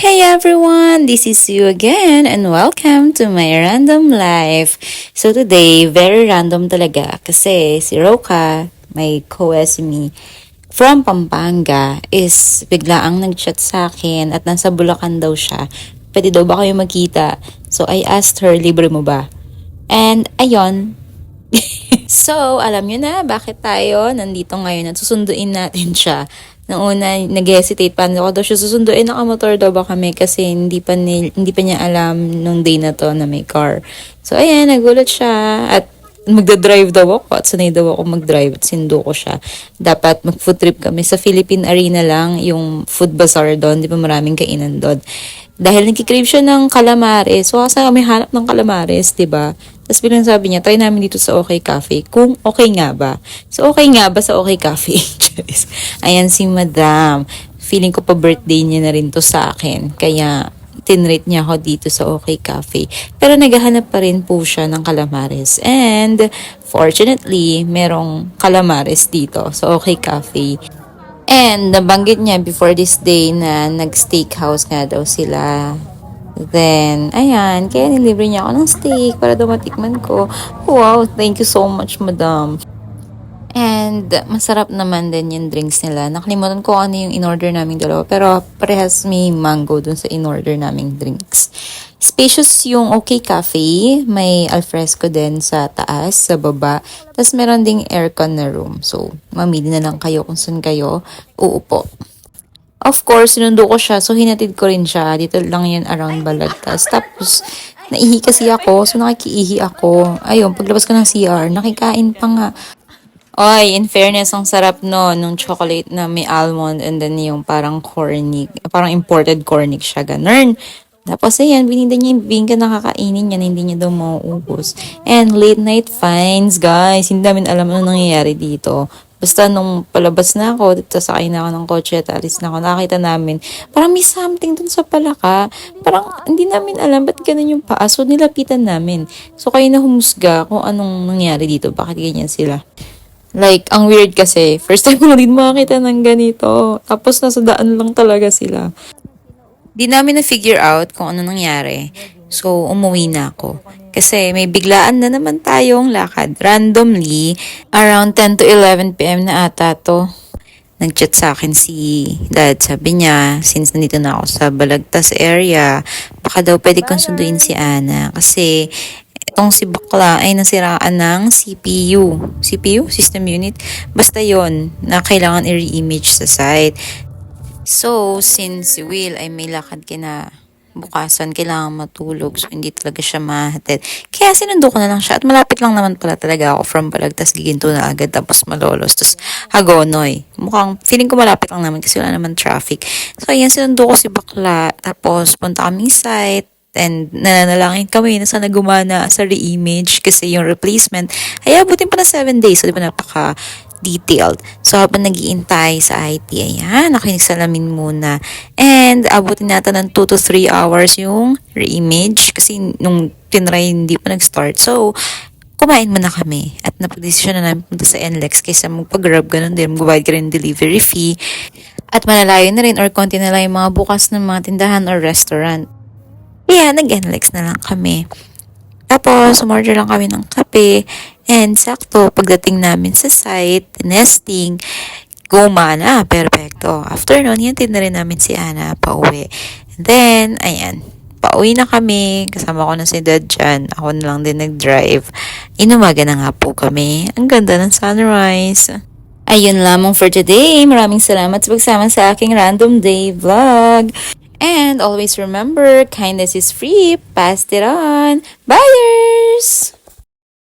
Hey everyone, this is you again and welcome to my random life. So today, very random talaga kasi si Roka, my co-SME from Pampanga is biglaang nag-chat sa akin at nasa Bulacan daw siya. Pwede daw ba kayo magkita? So I asked her, libre mo ba? And ayon, so, alam nyo na bakit tayo nandito ngayon at susunduin natin siya. Noong una, nag-hesitate pa ako daw siya susunduin. Nakamotor daw ba kami kasi hindi pa, ni, hindi pa niya alam nung day na to na may car. So, ayan, nagulat siya at magdadrive daw ako at sanay daw ako mag-drive at sindo ko siya. Dapat mag-food trip kami sa Philippine Arena lang, yung food bazaar doon, di ba maraming kainan doon. Dahil nagkikrave siya ng calamares, so kasi kami hanap ng calamares, ba? Tapos biglang sabi niya, try namin dito sa OK Cafe. Kung okay nga ba. So, okay nga ba sa OK Cafe? Ayan si Madam. Feeling ko pa birthday niya na rin to sa akin. Kaya, tinrate niya ako dito sa OK Cafe. Pero naghahanap pa rin po siya ng calamares. And, fortunately, merong calamares dito sa OK Cafe. And, nabanggit niya before this day na nag-steakhouse nga daw sila. Then, ayan, kaya nilibre niya ako ng steak para daw matikman ko. Wow, thank you so much, madam. And masarap naman din yung drinks nila. Nakalimutan ko ano yung in-order naming dalawa. Pero parehas may mango dun sa in-order naming drinks. Spacious yung OK Cafe. May alfresco din sa taas, sa baba. Tapos meron ding aircon na room. So, mamili na lang kayo kung saan kayo uupo. Of course, sinundo ko siya. So, hinatid ko rin siya. Dito lang yan around Balagtas. Tapos, naihi kasi ako. So, nakikiihi ako. Ayun, paglabas ko ng CR, nakikain pa nga. Oy, in fairness, ang sarap no, nung chocolate na may almond and then yung parang cornic, parang imported cornic siya, ganun. Tapos ayan, bininda niya yung bingka na kakainin niya na hindi niya daw mauubos. And late night finds, guys. Hindi namin alam ano nangyayari dito. Basta nung palabas na ako, dito sakay na ako ng kotse at alis na ako, nakita namin, parang may something dun sa palaka. Parang hindi namin alam ba't ganun yung paa. So nilapitan namin. So kayo na humusga kung anong nangyari dito, bakit ganyan sila. Like, ang weird kasi, first time ko na din makakita ng ganito. Tapos nasa daan lang talaga sila. Di namin na-figure out kung ano nangyari. So, umuwi na ako. Kasi may biglaan na naman tayong lakad. Randomly, around 10 to 11 p.m. na ata to. Nag-chat sa akin si dad. Sabi niya, since nandito na ako sa Balagtas area, baka daw pwede kong sunduin si Ana. Kasi itong si bakla ay nasiraan ng CPU. CPU? System unit? Basta yon na kailangan i-re-image sa site. So, since si Will ay may lakad kina bukasan, kailangan matulog. So, hindi talaga siya mahatid. Kaya sinundo ko na lang siya. At malapit lang naman pala talaga ako from Balagtas, Giginto na agad. Tapos Malolos. Tapos Hagonoy. Mukhang, feeling ko malapit lang naman kasi wala naman traffic. So, ayan, sinundo ko si Bakla. Tapos, punta kami site. And nananalangin kami na sana gumana sa re-image kasi yung replacement ay abutin pa na 7 days. So, di ba napaka detailed. So, habang nagiintay sa IT, ayan, nakinig salamin muna. And, abutin natin ng 2 to 3 hours yung re-image kasi nung tinry hindi pa nag-start. So, kumain muna kami at napag-desisyon na namin punta sa NLEX kaysa magpag-grab ganun din, mag-provide ka rin delivery fee at malalayo na rin or konti na lang yung mga bukas ng mga tindahan or restaurant. Kaya nag-NLEX na lang kami. Tapos, umorder lang kami ng kape. And sakto, pagdating namin sa site, nesting, gumana, perfecto. After nun, hintid na rin namin si Ana pauwi. And then, ayan, pauwi na kami. Kasama ko na si dad dyan. Ako na lang din nag-drive. Inumaga na nga po kami. Ang ganda ng sunrise. Ayun lamang for today. Maraming salamat sa pagsama sa aking random day vlog. And always remember, kindness is free. Pass it on. Buyers!